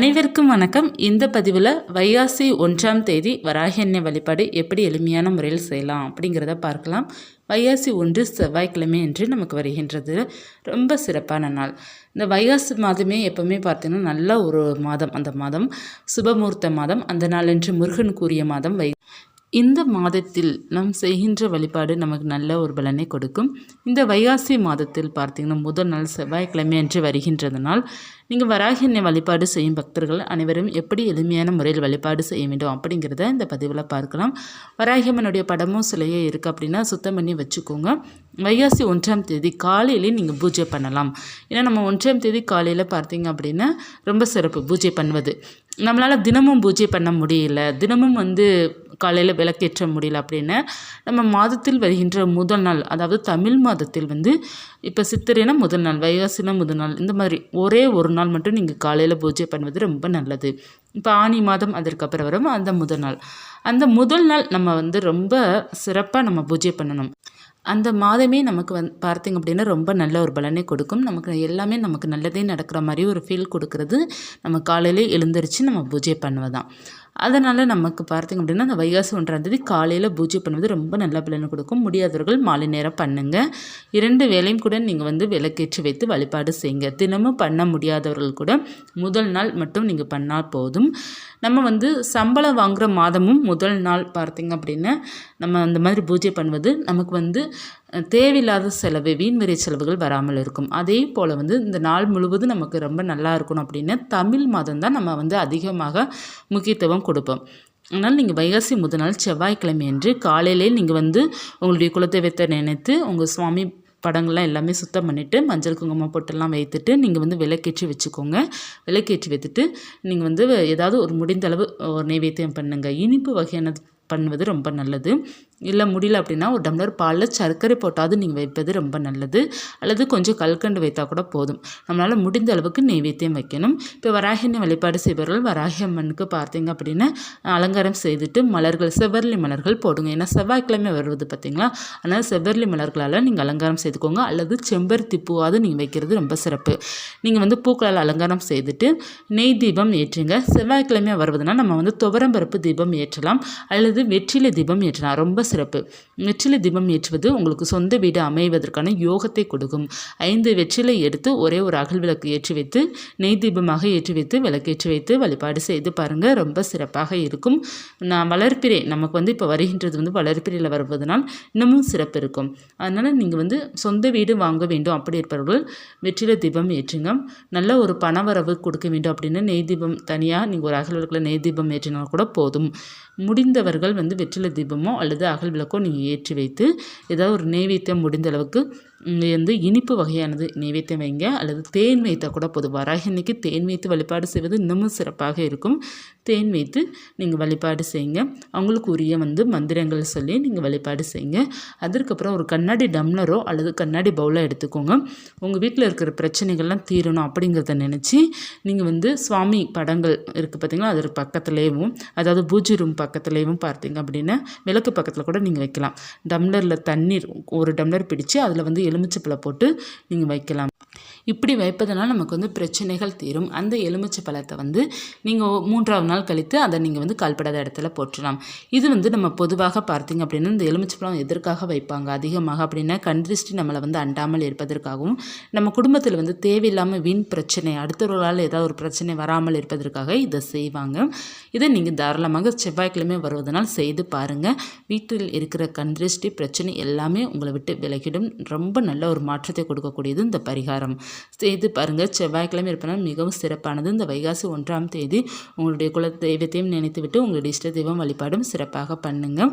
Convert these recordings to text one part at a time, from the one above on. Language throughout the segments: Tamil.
அனைவருக்கும் வணக்கம். இந்த பதிவில் வைகாசி ஒன்றாம் தேதி வராகியன்னை வழிபாடு எப்படி எளிமையான முறையில் செய்யலாம் அப்படிங்கிறத பார்க்கலாம். வைகாசி ஒன்று செவ்வாய்க்கிழமை என்று நமக்கு வருகின்றது. ரொம்ப சிறப்பான நாள். இந்த வைகாசி மாதமே எப்போவுமே பார்த்தீங்கன்னா நல்ல ஒரு மாதம். அந்த மாதம் சுபமூர்த்த மாதம். அந்த நாளன்று முருகன் கூறிய மாதம் வை இந்த மாதத்தில் நாம் செய்கின்ற வழிபாடு நமக்கு நல்ல ஒரு பலனை கொடுக்கும். இந்த வைகாசி மாதத்தில் பார்த்தீங்கன்னா முதல் நாள் செவ்வாய்க்கிழமை அன்று வருகின்றதனால் நீங்கள் வராகினை வழிபாடு செய்யும் பக்தர்கள் அனைவரும் எப்படி எளிமையான முறையில் வழிபாடு செய்ய வேண்டும் அப்படிங்கிறத இந்த பதிவில் பார்க்கலாம். வராகியம்மனுடைய படமும் சிலையே இருக்குது அப்படின்னா சுத்தம் பண்ணி வச்சுக்கோங்க. வைகாசி ஒன்றாம் தேதி காலையிலே நீங்கள் பூஜை பண்ணலாம். ஏன்னா நம்ம ஒன்றாம் தேதி காலையில் பார்த்தீங்க அப்படின்னா ரொம்ப சிறப்பு பூஜை பண்ணுவது. நம்மளால் தினமும் பூஜை பண்ண முடியல. தினமும் வந்து காலையில் விளக்கேற்ற முடியல அப்படின்னு நம்ம மாதத்தில் வருகின்ற முதல் நாள் அதாவது தமிழ் மாதத்தில் வந்து இப்போ சித்திரைனா முதல் நாள் வைகாசினா முதல் நாள் இந்த மாதிரி ஒரே ஒரு நாள் மட்டும் நீங்கள் காலையில் பூஜை பண்ணுவது ரொம்ப நல்லது. இப்போ ஆனி மாதம் அதற்கப்புறம் வரும் அந்த முதல் நாள். அந்த முதல் நாள் நம்ம வந்து ரொம்ப சிறப்பாக நம்ம பூஜை பண்ணணும். அந்த மாதமே நமக்கு வந் பார்த்திங்க அப்படின்னா ரொம்ப நல்ல ஒரு பலனை கொடுக்கும். நமக்கு எல்லாமே நமக்கு நல்லதே நடக்கிற மாதிரி ஒரு ஃபீல் கொடுக்கறது நம்ம காலையிலே எழுந்திரிச்சு நம்ம பூஜை பண்ணுவதான் அதனால் நமக்கு பார்த்திங்க அப்படின்னா அந்த வைகாசி ஒன்றாம் தேதி காலையில் பூஜை பண்ணுவது ரொம்ப நல்ல பலனை கொடுக்கும். முடியாதவர்கள் மாலை நேரம் பண்ணுங்கள் இரண்டு வேலையும் கூட நீங்கள் வந்து விளக்கேற்றி வைத்து வழிபாடு செய்யுங்க. தினமும் பண்ண முடியாதவர்கள் கூட முதல் நாள் மட்டும் நீங்கள் பண்ணால் போதும். நம்ம வந்து சம்பளம் வாங்குகிற மாதமும் முதல் நாள் பார்த்திங்க அப்படின்னா நம்ம அந்த மாதிரி பூஜை பண்ணுவது நமக்கு வந்து தேவையில்லாத செலவு வீண்விரை செலவுகள் வராமல் இருக்கும். அதே போல் வந்து இந்த நாள் முழுவதும் நமக்கு ரொம்ப நல்லா இருக்கணும் அப்படின்னு தமிழ் மாதம் தான் நம்ம வந்து அதிகமாக முக்கியத்துவம் கொடுப்போம். அதனால் நீங்கள் வைகாசி முதல் நாள் செவ்வாய்க்கிழமை என்று காலையிலே நீங்கள் வந்து உங்களுடைய குலதெய்வத்தை நினைத்து உங்கள் சுவாமி படங்கள்லாம் எல்லாமே சுத்தம் பண்ணிவிட்டு மஞ்சள் குங்குமம் பொட்டெல்லாம் வைத்துட்டு நீங்கள் வந்து விளக்கேற்றி வச்சுக்கோங்க. விளக்கேற்றி வைத்துட்டு நீங்கள் வந்து ஏதாவது ஒரு முடிந்த அளவு ஒரு நைவேத்தியம் பண்ணுங்கள் இனிப்பு வகையானது பண்ணுவது ரொம்ப நல்லது. இல்லை முடியல அப்படின்னா ஒரு டம்ளர் பாலில் சர்க்கரை போட்டாவது நீங்கள் வைப்பது ரொம்ப நல்லது. அல்லது கொஞ்சம் கல்கண்டு வைத்தால் கூட போதும். நம்மளால் முடிந்த அளவுக்கு நெய்வேத்தியம் வைக்கணும். இப்போ வராகினி வழிபாடு செய்பவர்கள் வராகி அம்மனுக்கு பார்த்தீங்க அப்படின்னா அலங்காரம் செய்துட்டு மலர்கள் செவ்வரளி மலர்கள் போடுங்க. ஏன்னா செவ்வாய்க்கிழமை வருவது பார்த்தீங்களா? அதனால் செவ்வரளி மலர்களால் நீங்கள் அலங்காரம் செய்துக்கோங்க. அல்லது செம்பருத்தி பூவாவது நீங்கள் வைக்கிறது ரொம்ப சிறப்பு. நீங்கள் வந்து பூக்களால் அலங்காரம் செய்துட்டு நெய் தீபம் ஏற்றுங்க. செவ்வாய்க்கிழமை வருவதுனால் நம்ம வந்து துவரம்பருப்பு தீபம் ஏற்றலாம். அல்லது வெற்றிலை தீபம் ஏற்றலாம். ரொம்ப சிறப்பு. வெற்றிலை தீபம் ஏற்றுவது உங்களுக்கு சொந்த வீடு அமைவதற்கான யோகத்தை கொடுக்கும். ஐந்து வெற்றிலை எடுத்து ஒரே ஒரு அகல் விளக்கு ஏற்றி வைத்து நெய் தீபமாக ஏற்றி வைத்து விளக்கேற்றி வைத்து வழிபாடு செய்து பாருங்கள் ரொம்ப சிறப்பாக இருக்கும். நான் வளர்ப்பிறை நமக்கு வந்து இப்போ வருகின்றது வந்து வளர்ப்பிறையில் வருவதனால் இன்னமும் சிறப்பு இருக்கும். அதனால் நீங்கள் வந்து சொந்த வீடு வாங்க வேண்டும். அப்படி இருப்பவர்கள் வெற்றிலை தீபம் ஏற்றுங்க. நல்ல ஒரு பணவரவு கொடுக்க வேண்டும் அப்படின்னு நெய் தீபம் தனியாக நீங்கள் ஒரு அகல் விளக்கில் நெய் தீபம் ஏற்றினால் கூட போதும். முடிந்தவர்கள் வந்து வெற்றிலை தீபமோ அல்லது அகல் விளக்கோ நீங்கள் ஏற்றி வைத்து ஏதாவது ஒரு நெய்வேத்தியம் முடிந்த அளவுக்கு வந்து இனிப்பு வகையானது நெய்வேத்தியம் வைங்க. அல்லது தேன் வைத்தால் கூட போதும். வராகி தேன் வைத்து வழிபாடு செய்வது இன்னமும் சிறப்பாக இருக்கும். தேன் வைத்து நீங்கள் வழிபாடு செய்யுங்க அவங்களுக்கு உரிய வந்து மந்திரங்கள் சொல்லி நீங்கள் வழிபாடு செய்யுங்க அதற்கப்புறம் ஒரு கண்ணாடி டம்ளரோ அல்லது கண்ணாடி பவுலோ எடுத்துக்கோங்க. உங்கள் வீட்டில் இருக்கிற பிரச்சனைகள்லாம் தீரணும் அப்படிங்கிறத நினச்சி நீங்கள் வந்து சுவாமி படங்கள் இருக்குது பார்த்தீங்களா அதற்கு பக்கத்துலேயும் அதாவது பூஜை ரூம் பக்கத்துலேயும் பார்த்தீங்க அப்படின்னா விளக்கு பக்கத்தில் கூட நீங்கள் வைக்கலாம். டம்ளரில் தண்ணீர் ஒரு டம்ளர் பிடிச்சு அதில் வந்து எலுமிச்சப்பழம் போட்டு நீங்கள் வைக்கலாம். இப்படி வைப்பதனால் நமக்கு வந்து பிரச்சனைகள் தீரும். அந்த எலுமிச்சை பழத்தை வந்து நீங்கள் மூன்றாவது நாள் கழித்து அதை நீங்கள் வந்து கால்படாத இடத்துல போட்டுடலாம் இது வந்து நம்ம பொதுவாக பார்த்தீங்க அப்படின்னா இந்த எலுமிச்சை பழம் எதற்காக வைப்பாங்க? அதிகமாக அப்படின்னா கண்திருஷ்டி நம்மளை வந்து அண்டாமல் இருப்பதற்காகவும் நம்ம குடும்பத்தில் வந்து தேவையில்லாமல் வீண் பிரச்சனை அடுத்தவர்களால் ஏதாவது ஒரு பிரச்சனை வராமல் இருப்பதற்காக இதை செய்வாங்க. இதை நீங்கள் தாராளமாக செவ்வாய்க்கிழமை வருவதனால் செய்து பாருங்கள் வீட்டில் இருக்கிற கண்திருஷ்டி பிரச்சனை எல்லாமே உங்களை விட்டு விலகிடும். ரொம்ப நல்ல ஒரு மாற்றத்தை கொடுக்கக்கூடியது இந்த பரிகாரம். செய்து பாருங்கள் செவ்வாய்க்கிழமை இருப்பனால் மிகவும் சிறப்பானது. இந்த வைகாசி ஒன்றாம் தேதி உங்களுடைய குல தெய்வத்தையும் நினைத்துவிட்டு உங்களுடைய இஷ்ட தெய்வம் வழிபாடும் சிறப்பாக பண்ணுங்கள்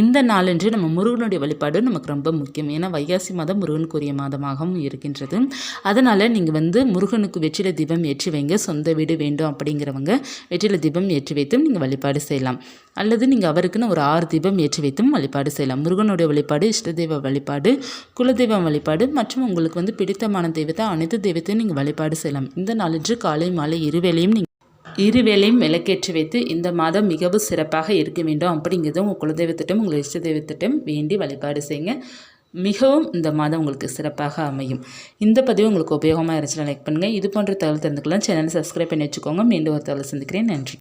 இந்த நாளன்று நம்ம முருகனுடைய வழிபாடு நமக்கு ரொம்ப முக்கியம். ஏன்னா வைகாசி மாதம் முருகனுக்குரிய மாதமாகவும் இருக்கின்றது. அதனால் நீங்கள் வந்து முருகனுக்கு வெற்றில தீபம் ஏற்றி வைங்க. சொந்த வீடு வேண்டும் அப்படிங்கிறவங்க வெற்றில தீபம் ஏற்றி வைத்தும் நீங்கள் வழிபாடு செய்யலாம். அல்லது நீங்கள் அவருக்குன்னு ஒரு ஆறு தீபம் ஏற்றி வைத்தும் வழிபாடு செய்யலாம். முருகனுடைய வழிபாடு இஷ்ட தெய்வ வழிபாடு குலதெய்வம் வழிபாடு மற்றும் உங்களுக்கு வந்து பிடித்தமான தெய்வத்தை அனைத்து தெய்வத்தையும் நீங்கள் வழிபாடு செய்யலாம். இந்த நாளன்று காலை மாலை இருவேளையும் நீங்கள் இருவேளையும் விளக்கேற்றி வைத்து இந்த மாதம் மிகவும் சிறப்பாக இருக்க வேண்டும். அப்படிங்கிறது உங்கள் குலதெய்வத்திட்டம் உங்கள் இஷ்ட தெய்வத்திட்டம் வேண்டி வழிபாடு செய்யுங்க. மிகவும் இந்த மாதம் உங்களுக்கு சிறப்பாக அமையும். இந்த பதிவு உங்களுக்கு உபயோகமாக இருந்துச்சுன்னா லைக் பண்ணுங்கள் இது போன்ற தகவல் தெரிந்துக்கலாம் சேனலை சப்ஸ்கிரைப் பண்ணி வச்சுக்கோங்க. மீண்டும் ஒரு தகவல் சந்திக்கிறேன். நன்றி.